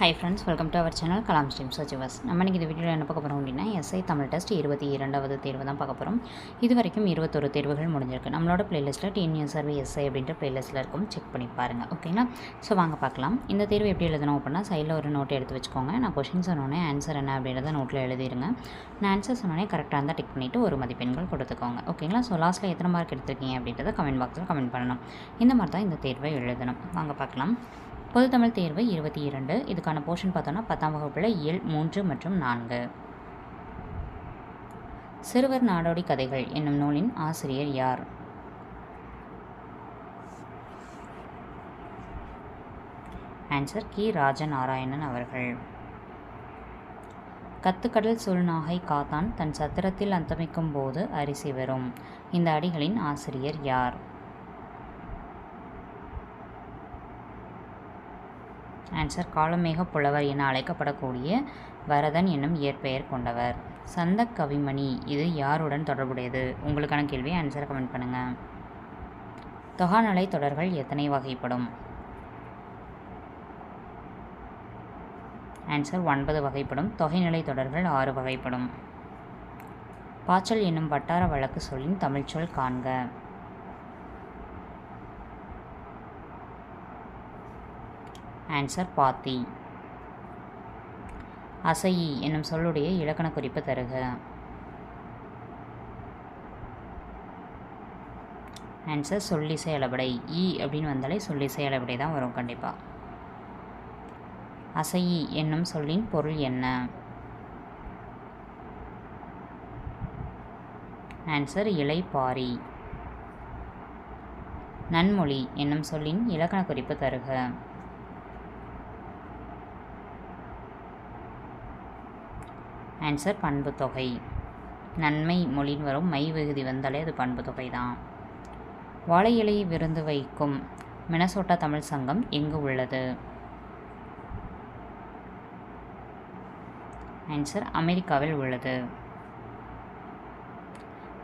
Hi friends welcome to our channel Kalam stream சச்சிவஸ் நம்ம இன்றைக்கி இந்த வீடியோவில் என்ன பார்க்க போகிறோம் அப்படின்னா எஸ்ஐ தமிழ் டெஸ்ட் இருபத்தி இரண்டாவது தேர்வு தான் பார்க்க போகிறோம் இது வரைக்கும் இருபத்தொரு தேர்வுகள் முடிஞ்சிருக்கு. நம்மளோட பிளேலிஸ்ட்டில் டிஎன்யூ சர்வே எஸ்ஐ அப்படின்ற பிளேலிஸ்ட்டில் இருக்கும். செக் பண்ணி பாருங்கள் ஓகேங்களா ஸோ வாங்க பார்க்கலாம். இந்த தேர்வு எப்படி எழுதணும் அப்படின்னா சைடில் ஒரு நோட் எடுத்து வச்சுக்கோங்க. நான் கொஷின் சொன்னோன்னே ஆன்சர் என்ன அப்படின்றத நோட்டில் எழுதிடுங்க நான் ஆன்சர் சொன்னோன்னே கரெக்டாக இருந்தால் டிக் பண்ணிவிட்டு ஒரு மதிப்பெண்கள் கொடுத்துக்கோங்க ஓகேங்களா ஸோ லாஸ்ட்டில் எத்தனை மார்க் எடுத்துருக்கீங்க அப்படின்றத கமெண்ட் பாக்ஸில் கமெண்ட் பண்ணணும். இந்த மாதிரி தான் இந்த தேர்வை எழுதணும். வாங்க பார்க்கலாம். பொதுத்தமிழ் தேர்வு இருபத்தி இரண்டு. இதுக்கான போர்ஷன் பார்த்தோன்னா பத்தாம் வகுப்பில் இயல் மூன்று மற்றும் நான்கு. சிறுவர் நாடோடி கதைகள் என்னும் நூலின் ஆசிரியர் யார்? ஆன்சர் கி. ராஜநாராயணன் அவர்கள். கத்துக்கடல் சுழ்நாகை காத்தான் தன் சத்திரத்தில் அந்தமிக்கும் போது அரிசி வரும் இந்த அடிகளின் ஆசிரியர் யார்? ஆன்சர் காலமேக புலவர் என அழைக்கப்படக்கூடிய வரதன் என்னும் இயற்பெயர் கொண்டவர். சந்த கவிமணி இது யாருடன் தொடர்புடையது? உங்களுக்கான கேள்வி ஆன்சரை கமெண்ட் பண்ணுங்கள் தொகாநலை தொடர்கள் எத்தனை வகைப்படும்? ஆன்சர் ஒன்பது வகைப்படும். தொகைநிலை தொடர்கள் ஆறு வகைப்படும். பாச்சல் என்னும் வட்டார வழக்கு சொல்லின் தமிழ்ச்சொல் காண்க. ஆன்சர் பாத்தி. அசையி என்னும் சொல்லுடைய இலக்கண குறிப்பு தருக. ஆன்சர் சொல்லிசை அளபடை. ஈ அப்படின்னு வந்தாலே சொல்லிசை அளபடை தான் வரும் கண்டிப்பாக அசையி என்னும் சொல்லின் பொருள் என்ன? ஆன்சர் இலை பாரி. நன்மொழி என்னும் சொல்லின் இலக்கண குறிப்பு தருக. ஆன்சர் பண்பு தொகை. நன்மை மொழின்னு வரும் மை விகுதி வந்தாலே அது பண்பு தொகை தான் வாழை இலையை விருந்து வைக்கும் மினசோட்டா தமிழ் சங்கம் எங்கு உள்ளது? ஆன்சர் அமெரிக்காவில் உள்ளது.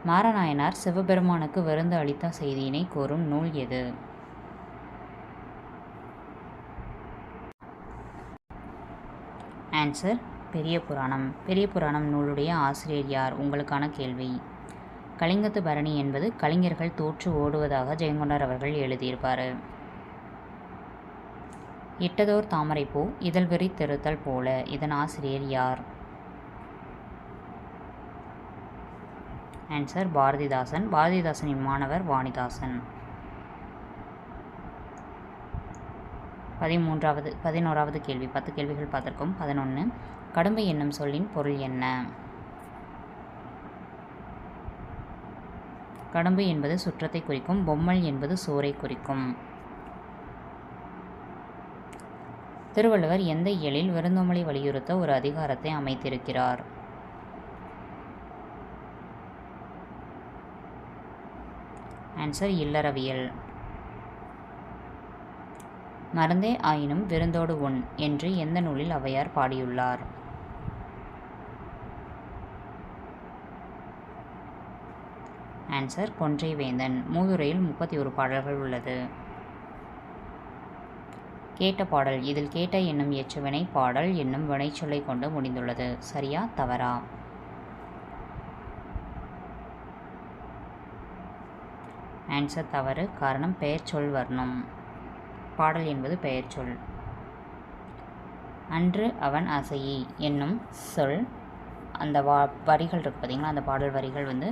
மாரநாயனார் சிவபெருமானுக்கு விருந்து அளித்த செய்தியினை கூறும் நூல் எது? ஆன்சர் பெரிய புராணம். பெரிய புராணம் நூலுடைய ஆசிரியர் யார்? உங்களுக்கான கேள்வி. கலிங்கத்து பரணி என்பது கலைஞர்கள் தோற்று ஓடுவதாக ஜெயங்கொண்டார் அவர்கள் எழுதியிருப்பார். இட்டதோர் தாமரைப்பூ இதழ் வெறி திருத்தல் போல. இதன் ஆசிரியர் யார்? ஆன்சர் பாரதிதாசன். பாரதிதாசனின் மாணவர் வாணிதாசன். பதிமூன்றாவது பதினோராவது கேள்வி. பத்து கேள்விகள் பார்த்துருக்கோம். பதினொன்று கடம்பு என்னும் சொல்லின் பொருள் என்ன? கடம்பு என்பது சுற்றத்தை குறிக்கும் பொம்மல் என்பது சோரை குறிக்கும். திருவள்ளுவர் எந்த இயலில் விருந்தோமலை வலியுறுத்த ஒரு அதிகாரத்தை அமைத்திருக்கிறார்? ஆன்சர் இல்லறவியல். மறந்தே ஆயினும் விருந்தோடு உண் என்று எந்த நூலில் ஔவையார் பாடியுள்ளார்? ஆன்சர் கொன்றை வேந்தன் மூதுரையில் முப்பத்தி ஒரு பாடல்கள் உள்ளது. கேட்ட பாடல் இதில் கேட்ட என்னும் எச்சுவினை பாடல் என்னும் வினைச்சொல்லை கொண்டு முடிந்துள்ளது. சரியா தவறா? ஆன்சர் தவறு. காரணம் பெயர் சொல் வரணும். பாடல் என்பது பெயர் சொல். அன்று அவன் அசையி என்னும் சொல் அந்த வா வரிகள் இருக்கு பார்த்தீங்களா அந்த பாடல் வரிகள் வந்து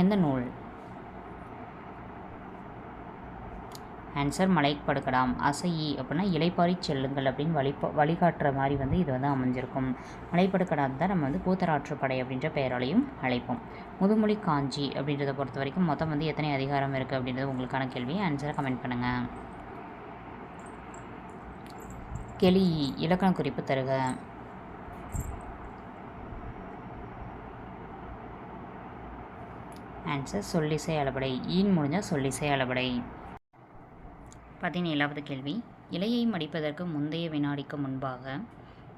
எந்த நூல்? ஆன்சர் மலைப்படுக்கடாம் அசையி அப்படின்னா இலைப்பாரி செல்லுங்கள் அப்படின்னு வழி வழிகாட்டுற மாதிரி வந்து இது வந்து அமைஞ்சிருக்கும். மலைப்படுகடாம் தான் நம்ம வந்து கூத்தராற்றுப்படை அப்படின்ற பெயராலையும் அழைப்போம். முதுமொழி காஞ்சி அப்படின்றத பொறுத்த வரைக்கும் மொத்தம் வந்து எத்தனை அதிகாரம் இருக்குது அப்படின்றது உங்களுக்கான கேள்வி ஆன்சரை கமெண்ட் பண்ணுங்கள் கெளி இலக்கண குறிப்பு தருக. ஆன்சர் சொல்லிசை அளபடை. ஈன் முடிஞ்சால் சொல்லிசை அளபடை. பதினேழாவது கேள்வி. இலையை மடிப்பதற்கு முந்தைய வினாடிக்கு முன்பாக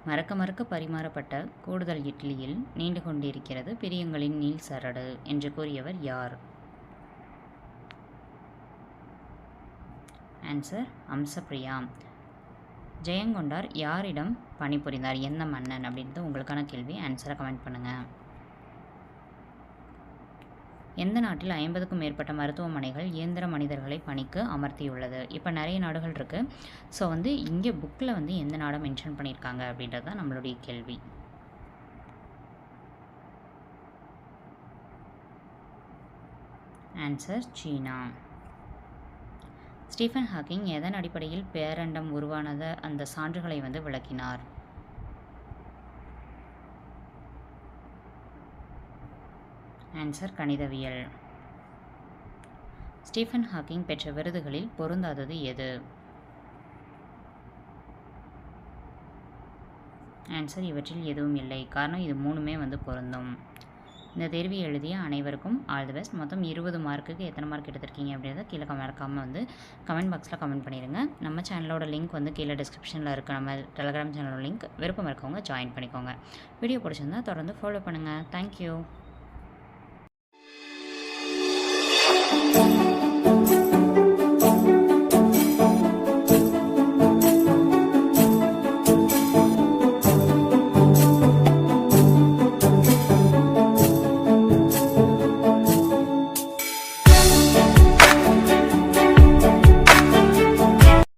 மறக்க மறக்க பரிமாறப்பட்ட கூடுதல் இட்லியில் நீண்டு கொண்டிருக்கிறது பிரியங்களின் நீள் சரடு என்று கூறியவர் யார்? ஆன்சர் அம்சப்பிரியா. ஜெயங்கொண்டார் யாரிடம் பணிபுரிந்தார்? எந்த மன்னன் அப்படின்றது உங்களுக்கான கேள்வி. ஆன்சரை கமெண்ட் பண்ணுங்கள் எந்த நாட்டில் ஐம்பதுக்கும் மேற்பட்ட மருத்துவமனைகள் இயந்திர மனிதர்களை பணிக்கு அமர்த்தியுள்ளது? இப்போ நிறைய நாடுகள் இருக்குது ஸோ வந்து இங்கே புக்கில் வந்து எந்த நாடை மென்ஷன் பண்ணியிருக்காங்க அப்படின்றது தான் நம்மளுடைய கேள்வி. ஆன்சர் சீனா. ஸ்டீஃபன் ஹாக்கிங் எதன் அடிப்படையில் பேரண்டம் உருவானத அந்த சான்றுகளை வந்து விளக்கினார்? ஆன்சர் கணிதவியல். ஸ்டீஃபன் ஹாக்கிங் பெற்ற விருதுகளில் பொருந்தாதது எது? ஆன்சர் இவற்றில் எதுவும் இல்லை. காரணம் இது மூணுமே வந்து பொருந்தும். இந்த தேர்வு எழுதிய அனைவருக்கும் ஆல் தி பெஸ்ட். மொத்தம் இருபது மார்க்குக்கு எத்தனை மார்க் எடுத்திருக்கீங்க அப்படின்றத கீழே மறக்காமல் வந்து கமெண்ட் பாக்ஸில் கமெண்ட் பண்ணிடுங்க நம்ம சேனலோட லிங்க் வந்து கீழே டிஸ்கிரிப்ஷனில் இருக்க நம்ம டெலகிராம் சேனலோட லிங்க் விருப்பம் இருக்கவங்க ஜாயின் பண்ணிக்கோங்க. வீடியோ பிடிச்சிருந்தா தொடர்ந்து ஃபாலோ பண்ணுங்கள் தேங்க்யூ